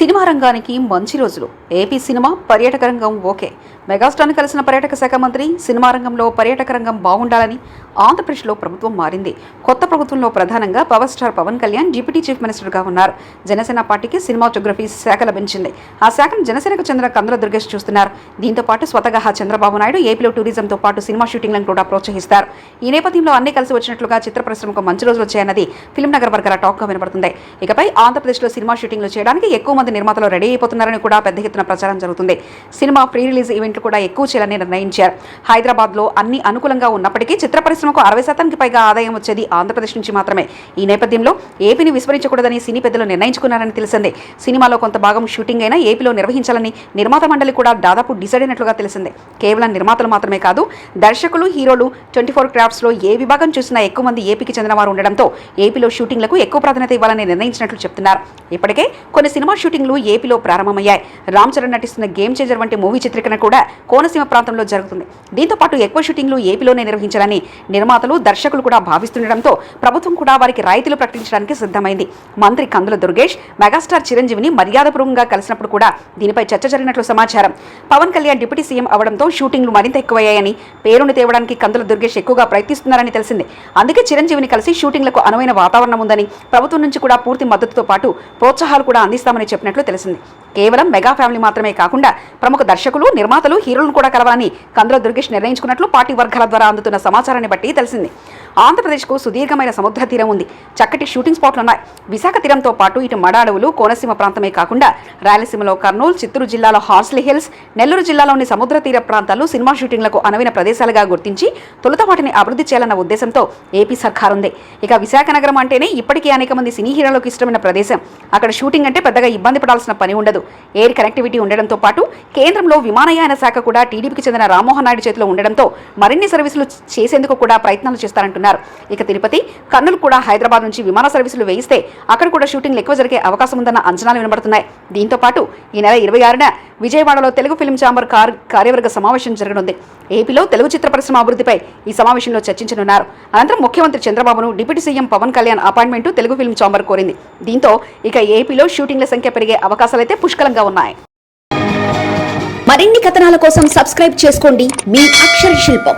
Cinema రంగానికి మంచి రోజులు. ఏపీ సినిమా పర్యాటక రంగం ఓకే. మెగాస్టార్ని కలిసిన పర్యాటక శాఖ మంత్రి సినిమా రంగంలో పర్యాటక రంగం బాగుండాలని ఆంధ్రప్రదేశ్లో ప్రభుత్వం మారింది. కొత్త ప్రభుత్వంలో ప్రధానంగా power star Pawan Kalyan deputy chief మినిస్టర్గా ఉన్నారు. జనసేన పార్టీకి సినిమాటోగ్రఫీ శాఖ లభించింది. ఆ శాఖను జనసేనకు చెందిన కందుల దుర్గేష్ చూస్తున్నారు. దీంతో పాటు స్వతహా చంద్రబాబు నాయుడు ఏపీలో టూరిజంతో పాటు సినిమా షూటింగ్లను కూడా ప్రోత్సహిస్తారు. ఈ నేపథ్యంలో అన్ని కలిసి వచ్చినట్లుగా చిత్ర పరిశ్రమకు మంచి రోజులు వచ్చాయన్నది ఫిల్మ్ నగర్ వర్గాల టాక్గా వినబడుతుంది. ఇకపై ఆంధ్రప్రదేశ్లో సినిమా షూటింగ్లు చేయడానికి ఎక్కువ మంది నిర్మాతలు రెడీ అయిపోతున్నారని కూడా పెద్ద ఎత్తున ప్రచారం జరుగుతుంది. సినిమా ప్రీ రిలీజ్ ఈవెంట్లు కూడా ఎక్కువ చేయాలని నిర్ణయించారు. హైదరాబాద్లో అన్ని అనుకూలంగా ఉన్నప్పటికీ చిత్ర పరిశ్రమకు అరవై శాతానికి పైగా ఆదాయం వచ్చేది ఆంధ్రప్రదేశ్ నుంచి మాత్రమే. ఈ నేపథ్యంలో ఏపీని విస్మరించకూడదని సినీ పెద్దలు నిర్ణయించుకున్నారని తెలిసిందే. సినిమాలో కొంత భాగం షూటింగ్ అయినా ఏపీలో నిర్వహించాలని నిర్మాత మండలి కూడా దాదాపు డిసైడ్ అయినట్లుగా తెలిసిందే. కేవలం నిర్మాతలు మాత్రమే కాదు దర్శకులు హీరోలు ట్వంటీ ఫోర్ క్రాఫ్ట్స్లో ఏ విభాగం చూసినా ఎక్కువ మంది ఏపీకి చెందిన వారు ఉండడంతో ఏపీలో షూటింగ్లకు ఎక్కువ ప్రాధాన్యత ఇవ్వాలని నిర్ణయించినట్లు చెప్తున్నారు. ఇప్పటికే కొన్ని సినిమా షూటింగ్ షూటింగ్లు ఏపీలో ప్రారంభమయ్యాయి. రామ్ చరణ్ నటిస్తున్న గేమ్ చేంజర్ వంటి మూవీ చిత్రీకరణ కూడా కోనసీమ ప్రాంతంలో జరుగుతుంది. దీంతో పాటు ఎక్కువ షూటింగ్లు ఏపీలోనే నిర్వహించాలని నిర్మాతలు దర్శకులు కూడా భావిస్తుండటంతో ప్రభుత్వం కూడా వారికి రాయితీలు ప్రకటించడానికి సిద్ధమైంది. మంత్రి కందుల దుర్గేష్ మెగాస్టార్ చిరంజీవిని మర్యాదపూర్వకంగా కలిసినప్పుడు కూడా దీనిపై చర్చ జరిగినట్లు సమాచారం. పవన్ కళ్యాణ్ డిప్యూటీ సీఎం అవడంతో షూటింగ్లు మరింత ఎక్కువయ్యాయని పేరును తేవడానికి కందుల దుర్గేష్ ఎక్కువగా ప్రయత్నిస్తున్నారని తెలిసింది. అందుకే చిరంజీవిని కలిసి షూటింగ్లకు అనువైన వాతావరణం ఉందని ప్రభుత్వం నుంచి కూడా పూర్తి మద్దతుతో పాటు ప్రోత్సాహాలు కూడా అందిస్తామని చెప్పిన చెప్పినట్లు తెలిసింది. కేవలం మెగా ఫ్యామిలీ మాత్రమే కాకుండా ప్రముఖ దర్శకులు నిర్మాతలు హీరోలను కూడా కలవాలని కందుల దుర్గేష్ నిర్ణయించుకున్నట్లు పార్టీ వర్గాల ద్వారా అందుతున్న సమాచారాన్ని బట్టి తెలిసింది. ఆంధ్రప్రదేశ్కు సుదీర్ఘమైన సముద్ర తీరం ఉంది. చక్కటి షూటింగ్ స్పాట్లు ఉన్నాయి. విశాఖ తీరంతో పాటు ఇటు మడ అడవులు కోనసీమ ప్రాంతమే కాకుండా రాయలసీమలో కర్నూలు చిత్తూరు జిల్లాలో హార్స్లీ హిల్స్ నెల్లూరు జిల్లాలోని సముద్ర తీర ప్రాంతాలు సినిమా షూటింగ్లకు అనువైన ప్రదేశాలుగా గుర్తించి తొలుత వాటిని అభివృద్ధి చేయాలన్న ఉద్దేశంతో ఏపీ సర్కార్ ఉంది. ఇక విశాఖ నగరం అంటేనే ఇప్పటికీ అనేక మంది సినీ హీరోలకు ఇష్టమైన ప్రదేశం. అక్కడ షూటింగ్ అంటే పెద్దగా ఇబ్బంది పడాల్సిన పని ఉండదు. ఎయిర్ కనెక్టివిటీ ఉండడంతో పాటు కేంద్రంలో విమానయాన శాఖ కూడా టీడీపీకి చెందిన రామ్మోహన్ నాయుడు చేతిలో ఉండడంతో మరిన్ని సర్వీసులు చేసేందుకు కూడా ప్రయత్నాలు చేస్తారంటున్నారు. ఇక తిరుపతి కర్నూలు కూడా హైదరాబాద్ నుంచి విమాన సర్వీసులు వేయిస్తే అక్కడ కూడా షూటింగ్లు ఎక్కువ జరిగే అవకాశం ఉందన్న అంచనాలు వినబడుతున్నాయి. దీంతో పాటు ఈ నెల ఇరవై ఆరున విజయవాడలో తెలుగు ఫిల్మ్ ఛాంబర్ కార్ కార్యవర్గ సమావేశం జరగనుంది. ఏపీలో తెలుగు చిత్ర పరిశ్రమ అభివృద్ధిపై ఈ సమావేశంలో చర్చించనున్నారు. అనంతరం ముఖ్యమంత్రి చంద్రబాబును deputy CM Pawan Kalyan appointment Telugu film chamber కోరింది. దీంతో ఇక ఏపీలో షూటింగ్ల సంఖ్య పెరిగే అవకాశాలైతే పుష్కలంగా ఉన్నాయి. మరిన్ని కథనాల కోసం సబ్స్క్రైబ్ చేసుకోండి. మీ అక్షర శిల్పం.